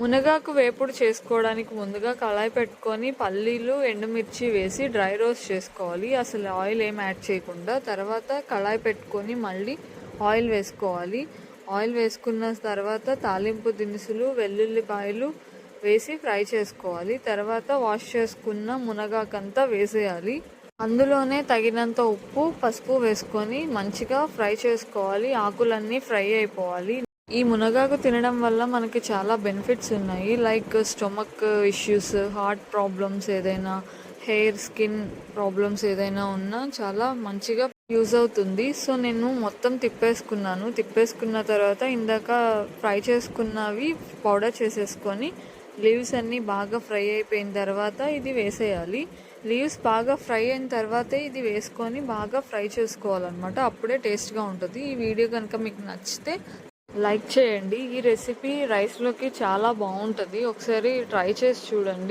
మునగాకు వేపుడు చేసుకోవడానికి ముందుగా కళాయి పెట్టుకొని పల్లీలు ఎండుమిర్చి వేసి డ్రై రోస్ట్ చేసుకోవాలి. అసలు ఆయిల్ ఏం యాడ్ చేయకుండా తర్వాత కళాయి పెట్టుకొని మళ్ళీ ఆయిల్ వేసుకోవాలి. ఆయిల్ వేసుకున్న తర్వాత తాలింపు దినుసులు వెల్లుల్లిపాయలు వేసి ఫ్రై చేసుకోవాలి. తర్వాత వాష్ చేసుకున్న మునగాకంతా వేసేయాలి. అందులోనే తగినంత ఉప్పు పసుపు వేసుకొని మంచిగా ఫ్రై చేసుకోవాలి. ఆకులన్నీ ఫ్రై అయిపోవాలి. ఈ మునగాకు తినడం వల్ల మనకి చాలా బెనిఫిట్స్ ఉన్నాయి. Like stomach issues heart problems ఏదైనా హెయిర్ స్కిన్ ప్రాబ్లమ్స్ ఏదైనా ఉన్నా చాలా మంచిగా యూజ్ అవుతుంది. సో నేను మొత్తం తిప్పేసుకున్నాను. తిప్పేసుకున్న తర్వాత ఇందాక ఫ్రై చేసుకున్నవి పౌడర్ చేసేసుకొని లీవ్స్ అన్నీ బాగా ఫ్రై అయిపోయిన తర్వాత ఇది వేసేయాలి. లీవ్స్ బాగా ఫ్రై అయిన తర్వాతే ఇది వేసుకొని బాగా ఫ్రై చేసుకోవాలన్నమాట. అప్పుడే టేస్ట్గా ఉంటుంది. ఈ వీడియో కనుక మీకు నచ్చితే లైక్ చేయండి. ఈ రెసిపీ రైస్లోకి చాలా బాగుంటుంది. ఒకసారి ట్రై చేసి చూడండి.